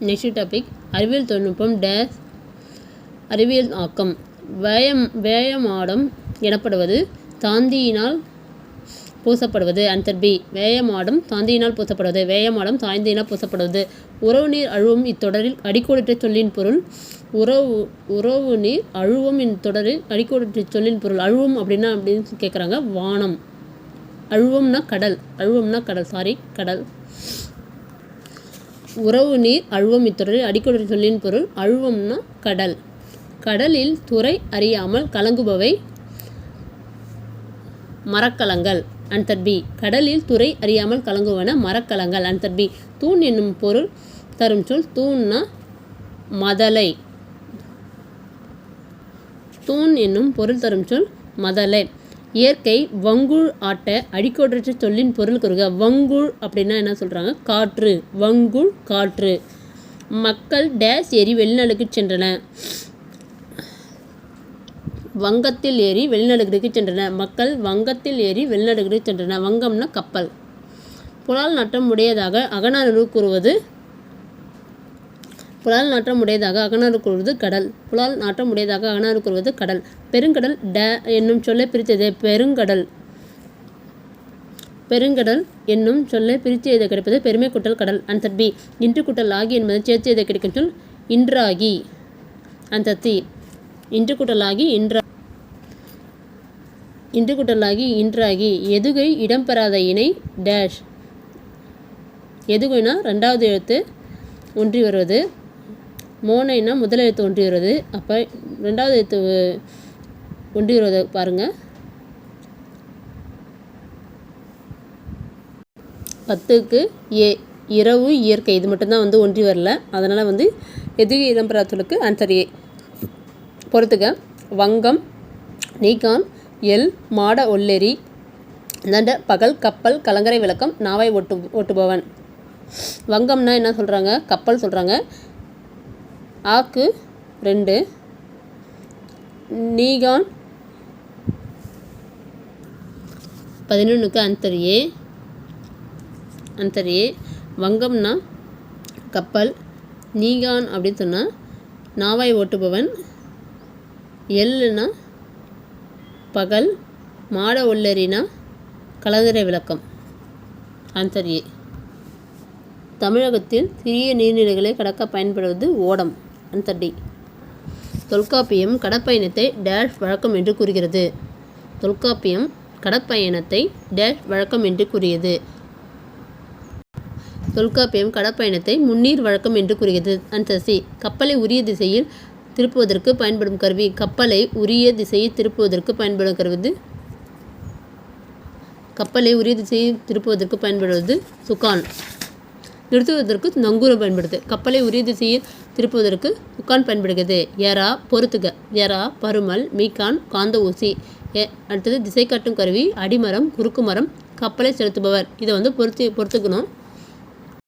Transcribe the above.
Next topic அறிவியல் தொழில்நுட்பம் days அறிவியல் ஆக்கம். வேயம் வேயமாடம் எனப்படுவது தாந்தியினால் பூசப்படுவது. Answer B வேயமாடம் தாந்தியினால் பூசப்படுவது. வேயமாடம் தாந்தியினால் பூசப்படுவது. உறவு நீர் அழுவும் இத்தொடரில் அடிக்கோடிட்ட சொல்லின் பொருள். உறவு உறவு நீர் அழுவும் இத்தொடரில் அடிக்கோடிட்ட சொல்லின் பொருள். அழுவும் அப்படின்னா அப்படின்னு கேட்குறாங்க வானம். அழுவம்னா கடல். அழுவம்னா கடல். சாரி கடல். உறவு நீர் அழுவம் இத்தொடரில் அடிக்கடி சொல்லின் பொருள் அழுவம்னா கடல். கடலில் துறை அறியாமல் கலங்குபவை மரக்கலங்கள். ஆன்சர் பி கடலில் துறை அறியாமல் கலங்குவன மரக்கலங்கள். ஆன்சர் பி தூண் என்னும் பொருள் தரும் சொல் தூண்னா மதலை. தூண் என்னும் பொருள் தரும் சொல் மதலை. இயற்கை வங்குழ் ஆட்ட அடிக்கோடற்ற சொல்லின் பொருள் கூறுக. வங்குழ் அப்படின்னா என்ன சொல்கிறாங்க காற்று. வங்குழ் காற்று. மக்கள் டேஸ் ஏறி வெளிநாடுக்கு சென்றன. வங்கத்தில் ஏறி வெளிநாடுகளுக்கு சென்றன. மக்கள் வங்கத்தில் ஏறி வெளிநாடுகளுக்கு சென்றன. வங்கம்னா கப்பல். புலால் நாட்டம் உடையதாக அகநானூறு கூறுவது புலால் நாட்டம் உடையதாக அகனாறு கூறுவது கடல். புலால் நாட்டம் உடையதாக அகனாறு கூறுவது கடல். பெருங்கடல் ட என்னும் சொல்லை பிரித்தது பெருங்கடல். பெருங்கடல் என்னும் சொல்லை பிரித்து எதை கிடைப்பது பெருமை குட்டல் கடல். அன்சர் பி இன்று குட்டல் ஆகி என்பதை சேர்த்து எதை கிடைக்கும் சொல் இன்றாகி. அன்சர் சி இன்று குட்டலாகி இன்றா இன்று குட்டலாகி இன்றாகி. எதுகை இடம்பெறாத இணை டேஷ் எதுகைனா ரெண்டாவது எழுத்து ஒன்றி வருவது மோனைனா முதல் எழுத்து ஒன்றி அப்போ ரெண்டாவது எழுத்து ஒன்றி பாருங்கள் பத்துக்கு ஏ இரவு இயற்கை. இது மட்டும்தான் வந்து ஒன்றி வரல. அதனால் வந்து எதுகை இடம்பெறாத ஆன்சர் ஏ பொறுத்துக்க. வங்கம் நீகான் எல் மாட ஒல்லெரி இந்தாண்ட பகல் கப்பல் கலங்கரை விளக்கம் நாவை ஓட்டு ஓட்டுபவன் வங்கம்னா என்ன சொல்கிறாங்க கப்பல் சொல்கிறாங்க ஆக்கு ரெண்டு. நீகான் பதினொன்றுக்கு அந்தரியே அந்தரியே வங்கம்னா கப்பல். நீகான் அப்படின்னு சொன்னால் நாவாய் ஓட்டுபவன். எல்லுனா பகல். மாட ஒல்லரினா கலங்கரை விளக்கம். அந்தரியே தமிழகத்தில் சிறிய நீர்நிலைகளை கடக்க பயன்படுவது ஓடம். ஆன்சர் தொல்காப்பியம் கடற்பயணத்தை டேஷ் வழக்கம் என்று கூறுகிறது. தொல்காப்பியம் கடற்பயணத்தை டேஷ் வழக்கம் என்று கூறியது. தொல்காப்பியம் கடற்பயணத்தை முன்னீர் வழக்கம் என்று கூறுகிறது. அன்சசி கப்பலை உரிய திசையில் திருப்புவதற்கு பயன்படும் கருவி கப்பலை உரிய திசையில் திருப்புவதற்கு பயன்படும் கருவது கப்பலை உரிய திசையில் திருப்புவதற்கு பயன்படுவது சுகான். நிறுத்துவதற்கு நங்கூரம் பயன்படுது. கப்பலை உரிய திசையில் திருப்புவதற்கு உக்கான் பயன்படுகிறது. எரா பொறுத்துக. எரா பருமல் மீக்கான் காந்த ஊசி. அடுத்தது திசை காட்டும் கருவி அடிமரம் குறுக்கு மரம் கப்பலை செலுத்துபவர். இதை வந்து பொறுத்து பொறுத்துக்கணும்.